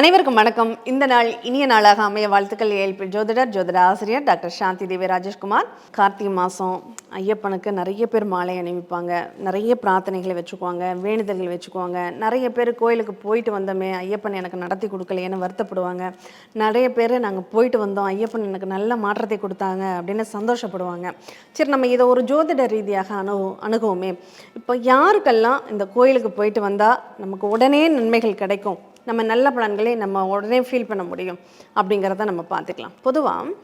அனைவருக்கும் வணக்கம். இந்த நாள் இனிய நாளாக அமைய வாழ்த்துக்கள். ஏழ்பி ஜோதிடர் ஜோதிட ஆசிரியர் டாக்டர் சாந்தி தேவி ராஜேஷ்குமார். கார்த்திகை மாதம் ஐயப்பனுக்கு நிறைய பேர் மாலை அணிவிப்பாங்க. நிறைய பிரார்த்தனைகளை வச்சுக்குவாங்க வேண்டுதல்கள் வச்சுக்குவாங்க. நிறைய பேர் கோயிலுக்கு போயிட்டு வந்தோமே ஐயப்பன் எனக்கு நடத்தி கொடுக்கலையேன்னு வருத்தப்படுவாங்க. நிறைய பேர் நாங்கள் போயிட்டு வந்தோம் ஐயப்பன் எனக்கு நல்ல மாற்றத்தை கொடுத்தாங்க அப்படின்னு சந்தோஷப்படுவாங்க. சரி நம்ம இதை ஒரு ஜோதிட ரீதியாக அணுகு அணுகுவோமே. இப்போ யாருக்கெல்லாம் இந்த கோயிலுக்கு போயிட்டு வந்தால் நமக்கு உடனே நன்மைகள் கிடைக்கும்? நம்ம நல்ல பலன்களை நம்ம உடனே ஃபீல் பண்ண முடியும் அப்படிங்கிறத நம்ம பார்த்துக்கலாம். பொதுவாக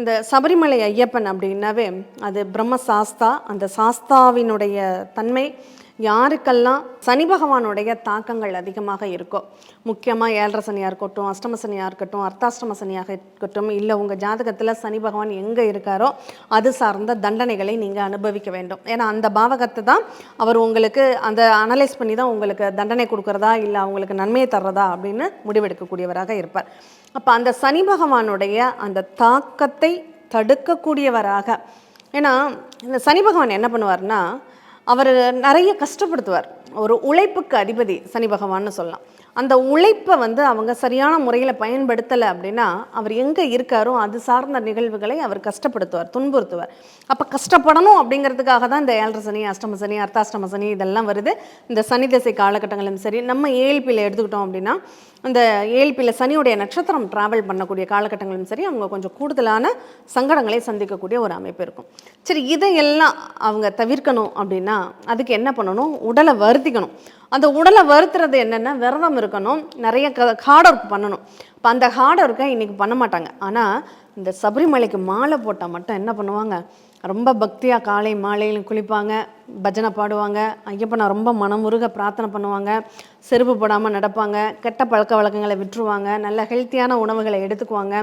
இந்த சபரிமலை ஐயப்பன் அப்படின்னாவே அது பிரம்ம சாஸ்தா அந்த சாஸ்தாவினுடைய தன்மை யாருக்கெல்லாம் சனி பகவானுடைய தாக்கங்கள் அதிகமாக இருக்கோ முக்கியமாக ஏழரை சனியாக இருக்கட்டும் அஷ்டம சனியாக இருக்கட்டும் அர்த்தாஷ்டம சனியாக இருக்கட்டும் இல்லை உங்கள் ஜாதகத்தில் சனி பகவான் எங்கே இருக்காரோ அது சார்ந்த தண்டனைகளை நீங்கள் அனுபவிக்க வேண்டும். ஏன்னா அந்த பாவகத்தை தான் அவர் உங்களுக்கு அந்த அனலைஸ் பண்ணி தான் உங்களுக்கு தண்டனை கொடுக்குறதா இல்லை அவங்களுக்கு நன்மையை தர்றதா அப்படின்னு முடிவெடுக்கக்கூடியவராக இருப்பார். அப்போ அந்த சனி பகவானுடைய அந்த தாக்கத்தை தடுக்கக்கூடியவராக ஏன்னா இந்த சனி பகவான் என்ன பண்ணுவார்னா அவர் நிறைய கஷ்டப்படுத்துவார். ஒரு உழைப்புக்கு அதிபதி சனி பகவான்னு சொல்லலாம். அந்த உழைப்பை வந்து அவங்க சரியான முறையில் பயன்படுத்தலை அப்படின்னா அவர் எங்கே இருக்காரோ அது சார்ந்த நிகழ்வுகளை அவர் கஷ்டப்படுத்துவார் துன்புறுத்துவார். அப்போ கஷ்டப்படணும் அப்படிங்கிறதுக்காக தான் இந்த ஏழரை சனி அஷ்டம சனி அர்த்தாஷ்டம சனி இதெல்லாம் வருது. இந்த சனி திசை காலகட்டங்களும் சரி நம்ம ஏழ்பியில் எடுத்துக்கிட்டோம் அப்படின்னா அந்த ஏழ்பியில் சனியுடைய நட்சத்திரம் ட்ராவல் பண்ணக்கூடிய காலகட்டங்களும் சரி அவங்க கொஞ்சம் கூடுதலான சங்கடங்களை சந்திக்கக்கூடிய ஒரு அமைப்பு இருக்கும். சரி இதையெல்லாம் அவங்க தவிர்க்கணும் அப்படின்னா அதுக்கு என்ன பண்ணணும்? உடலை வருத்திக்கணும். அந்த உடலை வருத்துறது என்னென்னா விரதம் இருக்கணும். நிறைய க ஹார்ட் ஒர்க் பண்ணணும். இப்போ அந்த ஹார்ட் ஒர்க்கை இன்றைக்கி பண்ண மாட்டாங்க. ஆனால் இந்த சபரிமலைக்கு மாலை போட்டால் மட்டும் என்ன பண்ணுவாங்க? ரொம்ப பக்தியாக காலை மாலையிலும் குளிப்பாங்க பஜனை பாடுவாங்க. ஐயப்பனை ரொம்ப மனமுருக பிரார்த்தனை பண்ணுவாங்க. செருப்பு போடாமல் நடப்பாங்க. கெட்ட பழக்க வழக்கங்களை விட்டுருவாங்க. நல்ல ஹெல்த்தியான உணவுகளை எடுத்துக்குவாங்க.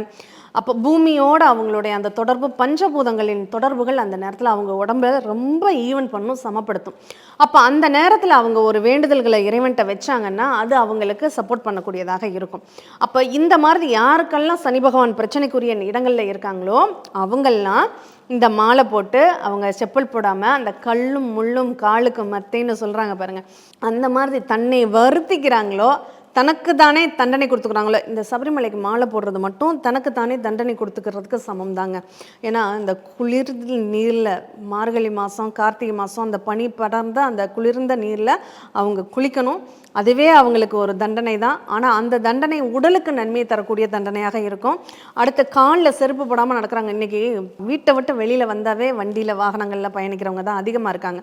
அப்போ பூமியோடு அவங்களுடைய அந்த தொடர்பு பஞ்சபூதங்களின் தொடர்புகள் அந்த நேரத்தில் அவங்க உடம்புல ரொம்ப ஈவன் பண்ணும் சமப்படுத்தும். அப்போ அந்த நேரத்தில் அவங்க ஒரு வேண்டுதல்களை இறைவன்ட்ட வச்சாங்கன்னா அது அவங்களுக்கு சப்போர்ட் பண்ணக்கூடியதாக இருக்கும். அப்போ இந்த மாதிரி யாருக்கெல்லாம் சனி பகவான் பிரச்சனைக்குரிய இடங்களில் இருக்காங்களோ அவங்கெல்லாம் இந்த மாலை போட்டு அவங்க செப்பல் போடாமல் அந்த கல்லும் முள்ளும் காலுக்கு மத்தைன்னு சொல்கிறாங்க பாருங்கள் அந்த மாதிரி தன்னை வருத்திக்கிறாங்களோ தனக்கு தானே தண்டனை கொடுத்துக்கிறாங்களோ இந்த சபரிமலைக்கு மாலை போடுறது மட்டும் தனக்கு தானே தண்டனை கொடுத்துக்கிறதுக்கு சமம் தாங்க ஏன்னா இந்த குளிர் நீரில் மார்கழி மாதம் கார்த்திகை மாதம் அந்த பனி படர்ந்த அந்த குளிர்ந்த நீரில் அவங்க குளிக்கணும். அதுவே அவங்களுக்கு ஒரு தண்டனை தான் ஆனால் அந்த தண்டனை உடலுக்கு நன்மையை தரக்கூடிய தண்டனையாக இருக்கும். அடுத்து காலில் செருப்பு போடாமல் நடக்கிறாங்க. இன்றைக்கி வீட்டை விட்டு வெளியில் வந்தாவே வண்டியில் வாகனங்களில் பயணிக்கிறவங்க தான் அதிகமாக இருக்காங்க.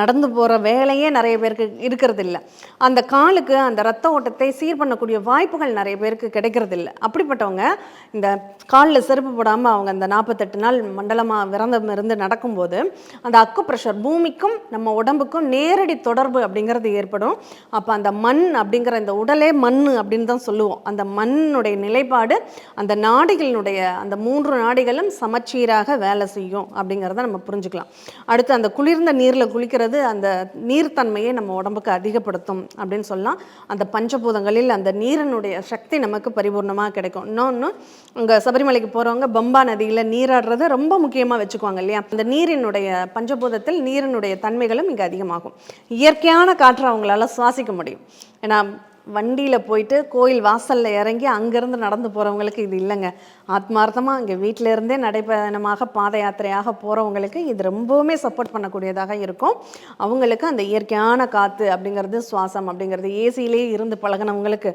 நடந்து போகிற வேலையே நிறைய பேருக்கு இருக்கிறது இல்லை அந்த காலுக்கு அந்த ரத்த ஓட்டத்தை சீர் பண்ணக்கூடிய வாய்ப்புகள் நிறைய பேருக்கு கிடைக்கிறது இல்லை அப்படிப்பட்டவங்க இந்த காலில் செருப்பு போடாமல் அவங்க அந்த நாற்பத்தெட்டு நாள் மண்டலமாக விரதம் இருந்து நடக்கும்போது அந்த அக்கு ப்ரெஷர் பூமிக்கும் நம்ம உடம்புக்கும் நேரடி தொடர்பு அப்படிங்கிறது ஏற்படும். அப்போ அந்த மண் அப்படிங்கிற இந்த உடலே மண் அப்படின்னு தான் சொல்லுவோம். அந்த மண்ணுடைய நிலைப்பாடு அந்த நாடிகளினுடைய அந்த மூன்று நாடிகளும் சமச்சீராக வேலை செய்யும் அப்படிங்கிறத நம்ம புரிஞ்சுக்கலாம். அடுத்து அந்த குளிர்ந்த நீரில் குளிக்கிறது அந்த நீர்த்தன்மையை நம்ம உடம்புக்கு அதிகப்படுத்தும் அப்படின்னு சொல்லலாம். அந்த பஞ்சபூதங்களில் அந்த நீரினுடைய சக்தி நமக்கு பரிபூர்ணமாக கிடைக்கும். இன்னொன்று அங்கே சபரிமலைக்கு போகிறவங்க பம்பா நதியில் நீராடுறது ரொம்ப முக்கியமாக வச்சுக்குவாங்க இல்லையா? அந்த நீரினுடைய பஞ்சபூதத்தில் நீரினுடைய தன்மைகளும் இங்கே அதிகமாகும். இயற்கையான காற்றை அவங்களால சுவாசிக்க முடியும். ஏன்னா வண்டியில் போயிட்டு கோயில் வாசலில் இறங்கி அங்கேருந்து நடந்து போகிறவங்களுக்கு இது இல்லைங்க. ஆத்மார்த்தமாக இங்கே வீட்டிலேருந்தே நடைபயணமாக பாத யாத்திரையாக போகிறவங்களுக்கு இது ரொம்பவுமே சப்போர்ட் பண்ணக்கூடியதாக இருக்கும். அவங்களுக்கு அந்த இயற்கையான காற்று அப்படிங்கிறது சுவாசம் அப்படிங்கிறது ஏசியிலே இருந்து பழகினவங்களுக்கு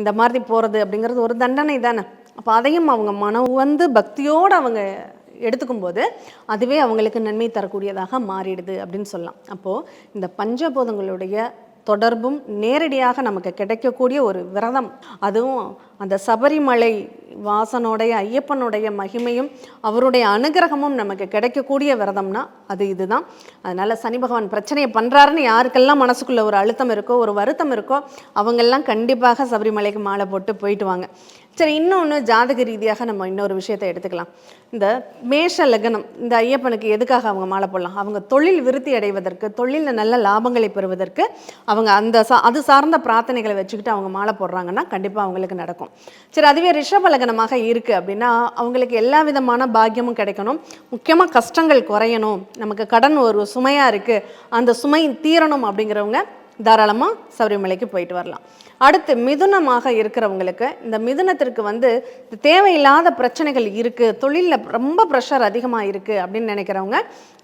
இந்த மாதிரி போகிறது அப்படிங்கிறது ஒரு தண்டனை தானே. அப்போ அதையும் அவங்க மனம் வந்து பக்தியோடு அவங்க எடுத்துக்கும்போது அதுவே அவங்களுக்கு நன்மை தரக்கூடியதாக மாறிடுது அப்படின்னு சொல்லலாம். அப்போது இந்த பஞ்சபூதங்களுடைய தொடர்பும் நேரடியாக நமக்கு கிடைக்கக்கூடிய ஒரு விரதம். அதுவும் அந்த சபரிமலை வாசனுடைய ஐயப்பனுடைய மகிமையும் அவருடைய அனுகிரகமும் நமக்கு கிடைக்கக்கூடிய விரதம்னா அது இதுதான். அதனால் சனி பகவான் பிரச்சனையை பண்ணுறாருன்னு யாருக்கெல்லாம் மனசுக்குள்ளே ஒரு அழுத்தம் இருக்கோ ஒரு வருத்தம் இருக்கோ அவங்கெல்லாம் கண்டிப்பாக சபரிமலைக்கு மாலை போட்டு போயிட்டு வாங்க. சரி இன்னொன்று ஜாதக ரீதியாக நம்ம இன்னொரு விஷயத்தை எடுத்துக்கலாம். இந்த மேஷ லக்னம் இந்த ஐயப்பனுக்கு எதுக்காக அவங்க மாலை போடலாம்? அவங்க தொழில் விருத்தி அடைவதற்கு தொழிலில் நல்ல லாபங்களை பெறுவதற்கு அவங்க அந்த சா அது சார்ந்த பிரார்த்தனைகளை வச்சுக்கிட்டு அவங்க மாலை போடுறாங்கன்னா கண்டிப்பாக அவங்களுக்கு நடக்கும். சரி அதுவே ரிஷப லக்னமாக இருக்குது அப்படின்னா அவங்களுக்கு எல்லா விதமான பாக்கியமும் கிடைக்கணும். முக்கியமாக கஷ்டங்கள் குறையணும். நமக்கு கடன் ஒரு சுமையாக இருக்குது அந்த சுமை தீரணும் அப்படிங்கிறவங்க தாராளமாக சபரிமலைக்கு போயிட்டு வரலாம். அடுத்து மிதுனமாக இருக்கிறவங்களுக்கு இந்த மிதுனத்திற்கு வந்து தேவையில்லாத பிரச்சனைகள் இருக்குது தொழிலில் ரொம்ப ப்ரெஷர் அதிகமாக இருக்குது அப்படின்னு நினைக்கிறவங்க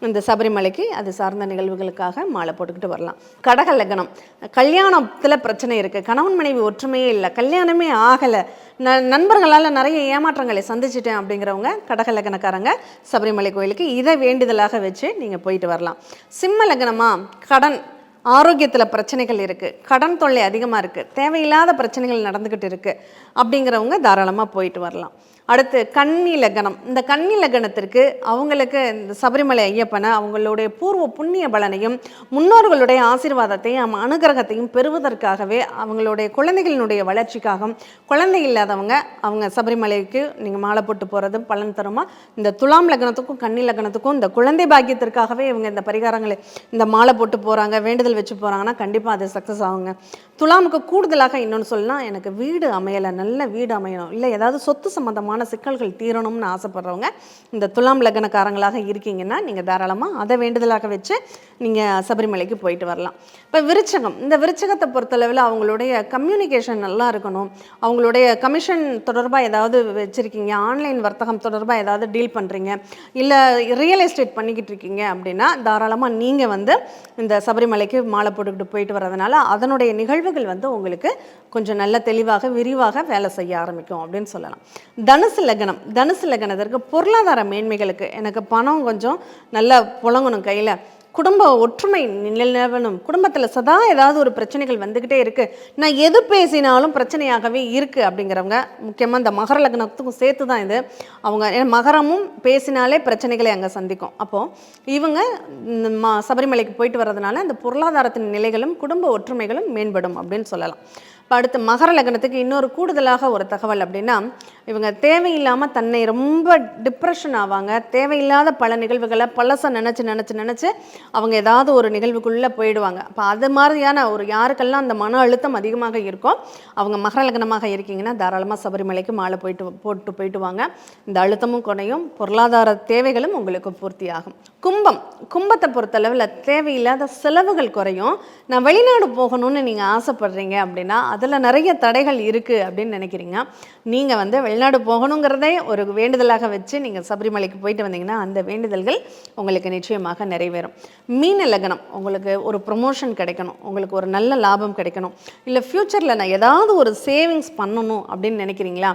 இந்த சபரிமலைக்கு அது சார்ந்த நிகழ்வுகளுக்காக மாலை போட்டுக்கிட்டு வரலாம். கடக லக்னம். கல்யாணத்தில் பிரச்சனை இருக்குது கணவன் மனைவி ஒற்றுமையே இல்லை. கல்யாணமே ஆகலை. ந நண்பர்களால் நிறைய ஏமாற்றங்களை சந்திச்சிட்டேன் அப்படிங்கிறவங்க கடக லக்னக்காரங்க சபரிமலை கோயிலுக்கு இதை வேண்டுதலாக வச்சு நீங்கள் போயிட்டு வரலாம். சிம்ம லக்னமாக கடன். ஆரோக்கியத்தில் பிரச்சனைகள் இருக்குது கடன் தொல்லை அதிகமாக இருக்குது தேவையில்லாத பிரச்சனைகள் நடந்துக்கிட்டு இருக்குது அப்படிங்கிறவங்க தாராளமாக போயிட்டு வரலாம். அடுத்து கன்னி லக்னம் இந்த கன்னி லக்னத்திற்கு அவங்களுக்கு இந்த சபரிமலை ஐயப்பனை அவங்களுடைய பூர்வ புண்ணிய பலனையும் முன்னோர்களுடைய ஆசீர்வாதத்தையும் அனுகிரகத்தையும் பெறுவதற்காகவே அவங்களுடைய குழந்தைகளினுடைய வளர்ச்சிக்காகவும் குழந்தை இல்லாதவங்க அவங்க சபரிமலைக்கு நீங்கள் மாலை போட்டு போகிறது பலன் தருமா? இந்த துலாம் லக்னத்துக்கும் கன்னி லக்னத்துக்கும் இந்த குழந்தை பாக்கியத்திற்காகவே இவங்க இந்த பரிகாரங்களை இந்த மாலை போட்டு போகிறாங்க வேண்டுதல் வச்சு போகிறாங்கன்னா கண்டிப்பாக அது சக்ஸஸ் ஆகுங்க. துலாமுக்கு கூடுதலாக இன்னொன்று சொல்லலாம் எனக்கு வீடு அமையலை நல்ல வீடு அமையணும். இல்லை ஏதாவது சொத்து சம்மந்தமான சிக்கல்கள் தீரணும்னு ஆசைப்படுறவங்க இந்த துலாம் லக்னக்காரங்களாக இருக்கீங்கன்னா நீங்கள் தாராளமாக அதை வேண்டுதலாக வச்சு நீங்கள் சபரிமலைக்கு போயிட்டு வரலாம். இப்போ விருச்சகம். இந்த விருச்சகத்தை பொறுத்தளவில் அவங்களுடைய கம்யூனிகேஷன் நல்லா இருக்கணும். அவங்களுடைய கமிஷன் தொடர்பாக ஏதாவது வச்சுருக்கீங்க? ஆன்லைன் வர்த்தகம் தொடர்பாக ஏதாவது டீல் பண்ணுறீங்க இல்லை ரியல் எஸ்டேட் பண்ணிக்கிட்டு இருக்கீங்க அப்படின்னா தாராளமாக நீங்கள் வந்து இந்த சபரிமலைக்கு மாலை போட்டுக்கிட்டு போயிட்டு வரதுனால அதனுடைய நிகழ்வுகள் வந்து உங்களுக்கு கொஞ்சம் நல்ல தெளிவாக விரிவாக வேலை செய்ய ஆரம்பிக்கும் அப்படின்னு சொல்லலாம். தனுசு லக்னம் தனுசு லக்னத்திற்கு பொருளாதார மேன்மைகளுக்கு எனக்கு பணம் கொஞ்சம் நல்லா புழங்கணும் கையில். குடும்ப ஒற்றுமை நிலவணும். குடும்பத்தில் சதா ஏதாவது ஒரு பிரச்சனைகள் வந்துக்கிட்டே இருக்குது நான் எது பேசினாலும் பிரச்சனையாகவே இருக்குது அப்படிங்கிறவங்க முக்கியமாக இந்த மகர லக்னத்துக்கும் சேர்த்து தான் இது. அவங்க ஏன்னா மகரமும் பேசினாலே பிரச்சனைகளை அங்கே சந்திக்கும். அப்போது இவங்க சபரிமலைக்கு போயிட்டு வர்றதுனால அந்த பொருளாதாரத்தின் நிலைகளும் குடும்ப ஒற்றுமைகளும் மேம்படும் அப்படின்னு சொல்லலாம். இப்போ அடுத்து மகர லக்னத்துக்கு இன்னொரு கூடுதலாக ஒரு தகவல் அப்படின்னா இவங்க தேவையில்லாமல் தன்னை ரொம்ப டிப்ரெஷன் ஆவாங்க. தேவையில்லாத பல நிகழ்வுகளை பழச நினச்சி நினச்சி நினச்சி அவங்க ஏதாவது ஒரு நிகழ்வுக்குள்ளே போயிடுவாங்க. அப்போ அது மாதிரியான ஒரு யாருக்கெல்லாம் அந்த மன அழுத்தம் அதிகமாக இருக்கோ அவங்க மகர லக்னமாக இருக்கீங்கன்னா தாராளமாக சபரிமலைக்கு மாலை போயிட்டு போட்டு போயிட்டு வாங்க இந்த அழுத்தமும் குறையும். பொருளாதார தேவைகளும் உங்களுக்கு பூர்த்தியாகும். கும்பம் கும்பத்தை பொறுத்தளவில் தேவையில்லாத செலவுகள் குறையும். நான் வெளிநாடு போகணும்னு நீங்கள் ஆசைப்படுறீங்க அப்படின்னா அதில் நிறைய தடைகள் இருக்குது அப்படின்னு நினைக்கிறீங்க. நீங்கள் வந்து வெளிநாடு போகணுங்கிறதே ஒரு வேண்டுதலாக வச்சு நீங்கள் சபரிமலைக்கு போயிட்டு வந்தீங்கன்னா அந்த வேண்டுதல்கள் உங்களுக்கு நிச்சயமாக நிறைவேறும். மீன லக்னம் உங்களுக்கு ஒரு ப்ரொமோஷன் கிடைக்கணும் உங்களுக்கு ஒரு நல்ல லாபம் கிடைக்கணும். இல்லை ஃப்யூச்சரில் நான் ஏதாவது ஒரு சேவிங்ஸ் பண்ணணும் அப்படின்னு நினைக்கிறீங்களா?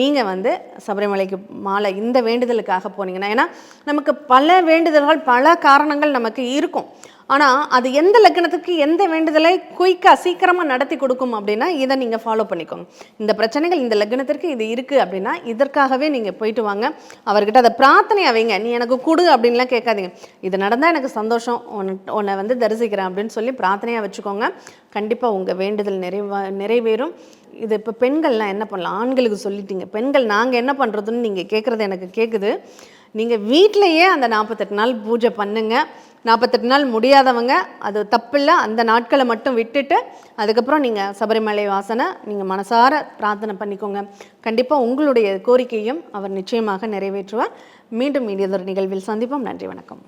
நீங்கள் வந்து சபரிமலைக்கு மாலை இந்த வேண்டுதலுக்காக போனீங்கன்னா ஏன்னா நமக்கு பல வேண்டுதல்கள் பல காரணங்கள் நமக்கு இருக்கும். ஆனால் அது எந்த லக்னத்துக்கு எந்த வேண்டுதலை குயிக்காக சீக்கிரமாக நடத்தி கொடுக்கும் அப்படின்னா இதை நீங்கள் ஃபாலோ பண்ணிக்கோங்க. இந்த பிரச்சனைகள் இந்த லக்னத்திற்கு இது இருக்குது அப்படின்னா இதற்காகவே நீங்கள் போயிட்டு வாங்க. அவர்கிட்ட அதை பிரார்த்தனையாக வைங்க. நீ எனக்கு கொடு அப்படின்லாம் கேட்காதீங்க. இது நடந்தால் எனக்கு சந்தோஷம். உன்னை உன்னை வந்து தரிசிக்கிறேன் அப்படின்னு சொல்லி பிரார்த்தனையாக வச்சுக்கோங்க. கண்டிப்பாக உங்கள் வேண்டுதல் நிறைவா நிறைவேறும். இது இப்போ பெண்கள்லாம் என்ன பண்ணலாம்? ஆண்களுக்கு சொல்லிட்டீங்க. பெண்கள் நாங்கள் என்ன பண்ணுறதுன்னு நீங்கள் கேட்குறது எனக்கு கேட்குது நீங்கள் வீட்டிலையே அந்த நாற்பத்தெட்டு நாள் பூஜை பண்ணுங்க. நாற்பத்தெட்டு நாள் முடியாதவங்க அது தப்பில்லை. அந்த நாட்களை மட்டும் விட்டுட்டு அதுக்கப்புறம் நீங்கள் சபரிமலை வாசனை நீங்கள் மனசார பிரார்த்தனை பண்ணிக்கோங்க. கண்டிப்பாக உங்களுடைய கோரிக்கையும் அவர் நிச்சயமாக நிறைவேற்றுவார். மீண்டும் இனியதொரு நிகழ்வில் சந்திப்போம். நன்றி வணக்கம்.